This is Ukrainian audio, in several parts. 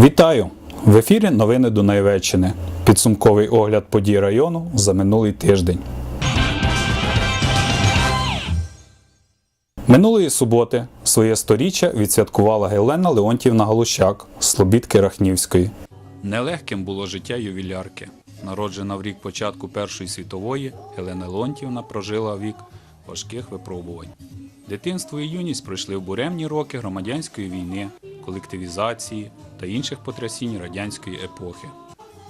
Вітаю! В ефірі новини Дунаєвеччини. Підсумковий огляд подій району за минулий тиждень. Минулої суботи своє сторіччя відсвяткувала Гелена Леонтівна Галущак з Слобідки Рахнівської. Нелегким було життя ювілярки. Народжена в рік початку Першої світової, Гелена Леонтівна прожила вік важких випробувань. Дитинство і юність пройшли в буремні роки громадянської війни, колективізації та інших потрясінь радянської епохи.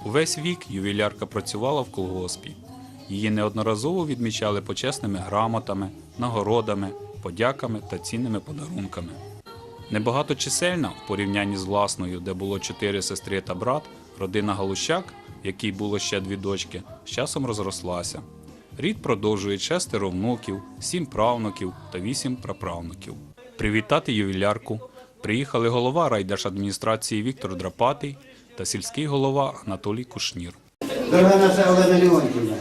Увесь вік ювілярка працювала в колгоспі. Її неодноразово відмічали почесними грамотами, нагородами, подяками та цінними подарунками. Небагаточисельна в порівнянні з власною, де було чотири сестри та брат, родина Галущак, в якій було ще дві дочки, з часом розрослася. Рід продовжує шестеро внуків, сім правнуків та вісім праправнуків. Привітати ювілярку приїхали голова райдержадміністрації Віктор Драпатий та сільський голова Анатолій Кушнір. Дорога наша Олена Леонтівна,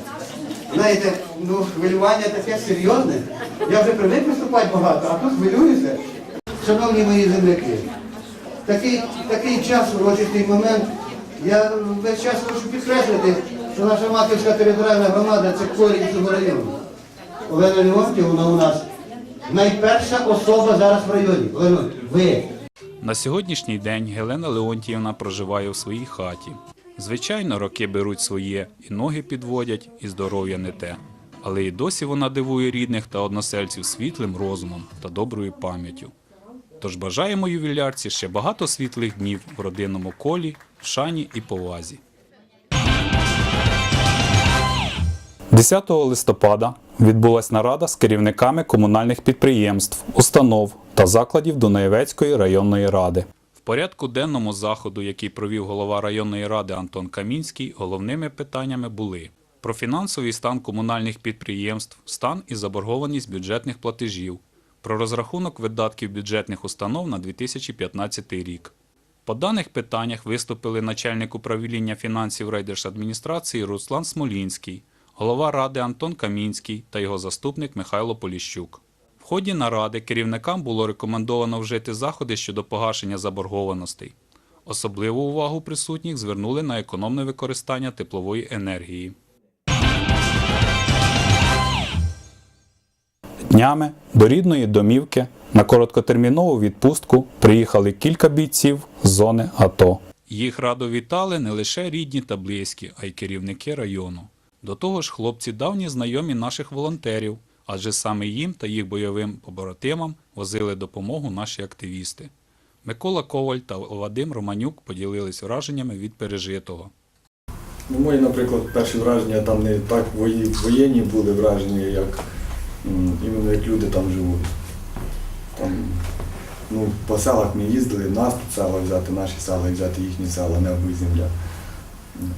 знаєте, ну хвилювання таке серйозне. Я вже привик виступати багато, а тут хвилююся. Шановні мої земляки, такий, такий час, урочистий момент. Я весь час хочу підкреслити, що наша Маківська територіальна громада це корінь цього району. Олена Леонтівна у нас найперша особа зараз в районі. Ви. На сьогоднішній день Гелена Леонтіївна проживає у своїй хаті. Звичайно, роки беруть своє, і ноги підводять, і здоров'я не те. Але і досі вона дивує рідних та односельців світлим розумом та доброю пам'яттю. Тож бажаємо ювілярці ще багато світлих днів в родинному колі, в шані і повазі. 10 листопада відбулась нарада з керівниками комунальних підприємств, установ та закладів Дунаєвецької районної ради. В порядку денному заходу, який провів голова районної ради Антон Камінський, головними питаннями були про фінансовий стан комунальних підприємств, стан і заборгованість бюджетних платежів, про розрахунок видатків бюджетних установ на 2015 рік. По даних питаннях виступили начальник управління фінансів райдержадміністрації Руслан Смолінський, голова ради Антон Камінський та його заступник Михайло Поліщук. В ході наради керівникам було рекомендовано вжити заходи щодо погашення заборгованостей. Особливу увагу присутніх звернули на економне використання теплової енергії. Днями до рідної домівки на короткотермінову відпустку приїхали кілька бійців з зони АТО. Їх радо вітали не лише рідні та близькі, а й керівники району. До того ж, хлопці давні знайомі наших волонтерів, адже саме їм та їх бойовим побратимам возили допомогу наші активісти. Микола Коваль та Вадим Романюк поділились враженнями від пережитого. Ну, мої, наприклад, перші враження там не так воєнні були враження, як іменно як люди там живуть. Там, ну, по селах ми їздили, нас тут села взяти, наші села взяти їхні села, небо і земля.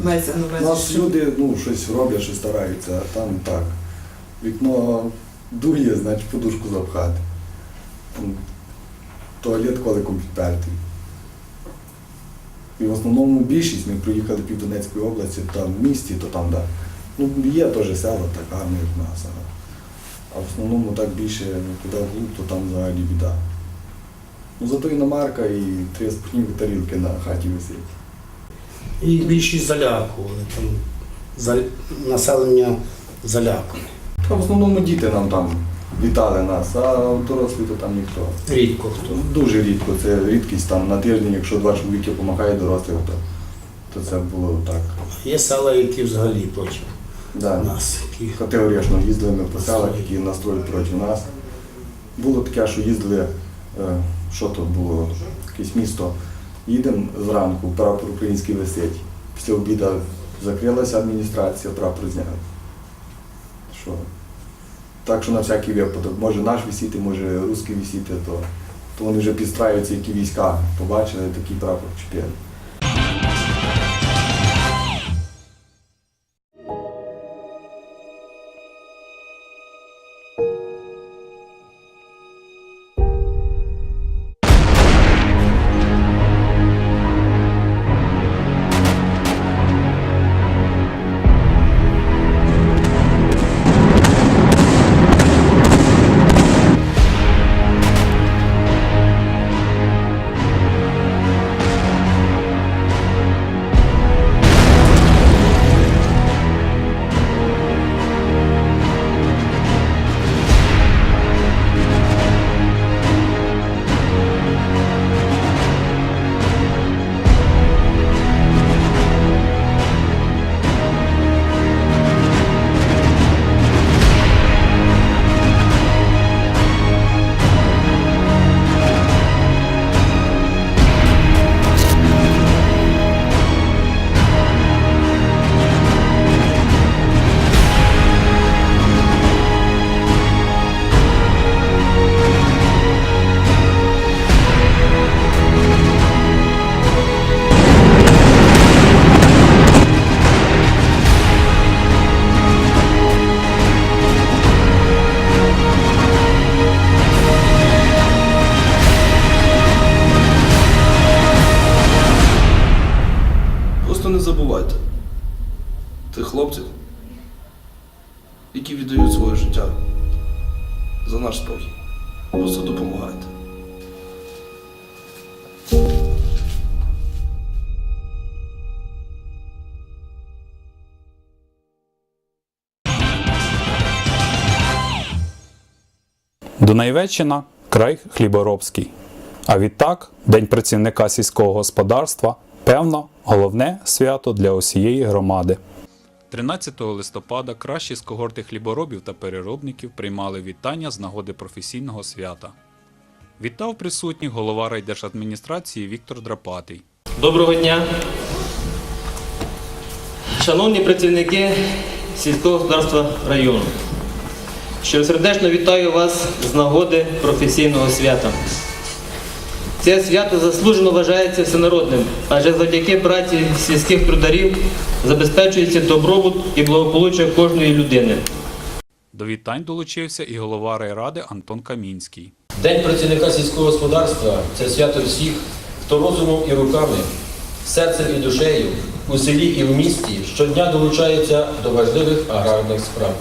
Мається на У нас що люди ну, щось роблять, щось стараються, а там так. Вікно дує, значить подушку запхати. Там Туалет коликом підпертий. І в основному більшість ми приїхали пів Донецької області, там в місті, то там, да. Ну, є теж села, так гарно, як в нас. А, а в основному так більше ну, куди вглуб, то там взагалі біда. Ну зато іномарка і три спортивні тарілки на хаті висить. І більшість залякували. Там за- населення залякане. Та в основному діти нам там вітали нас, а дорослі то там ніхто. Рідко хто. Дуже рідко, це рідкість там на тиждень, якщо два чоловіки допомагає дорослих, то, то це було так. Є села, які взагалі проти Да. нас. Які... Категорично їздили ми по селах, які настроїли проти нас. Було таке, що їздили, е, що то було, якесь місто. Їдемо зранку, прапор український висить. Після обіду закрилася адміністрація, прапор зняли. Що? Так що на всякий випадок, може наш висіти, може русський висіти, то, то вони вже підстраюються, які війська побачили, такий прапор чіпили. Забувайте тих хлопців, які віддають своє життя за наш спокій. Просто допомагайте. Дунаєвеччина край хліборобський. А відтак, День працівника сільського господарства певно головне свято для усієї громади. 13 листопада кращі з когорти хліборобів та переробників приймали вітання з нагоди професійного свята. Вітав присутніх голова райдержадміністрації Віктор Драпатий. Доброго дня. Шановні працівники сільського господарства району. Щиросердечно вітаю вас з нагоди професійного свята. Це свято заслужено вважається всенародним, адже завдяки праці сільських трударів забезпечується добробут і благополуччя кожної людини. До вітань долучився і голова райради Антон Камінський. День працівника сільського господарства це свято всіх, хто розумом і руками, серцем і душею у селі і в місті щодня долучається до важливих аграрних справ.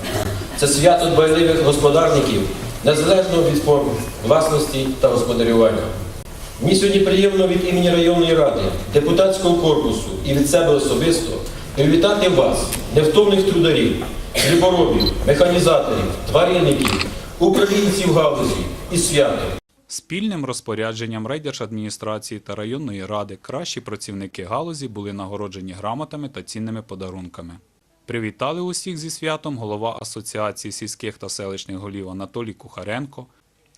Це свято дбайливих господарників, незалежно від форм власності та господарювання. Мені сьогодні приємно від імені районної ради, депутатського корпусу і від себе особисто привітати вас, невтомних трударів, хліборобів, механізаторів, тваринників, управлінців галузі і свято. Спільним розпорядженням райдержадміністрації та районної ради кращі працівники галузі були нагороджені грамотами та цінними подарунками. Привітали усіх зі святом голова Асоціації сільських та селищних голів Анатолій Кухаренко,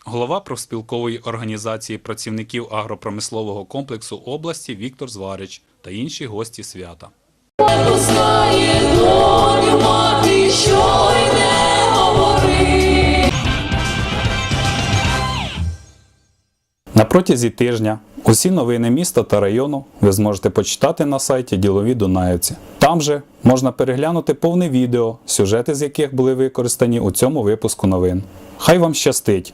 голова профспілкової організації працівників агропромислового комплексу області Віктор Зварич та інші гості свята. На протязі тижня усі новини міста та району ви зможете почитати на сайті Ділові Дунаївці. Там же можна переглянути повне відео, сюжети з яких були використані у цьому випуску новин. Хай вам щастить!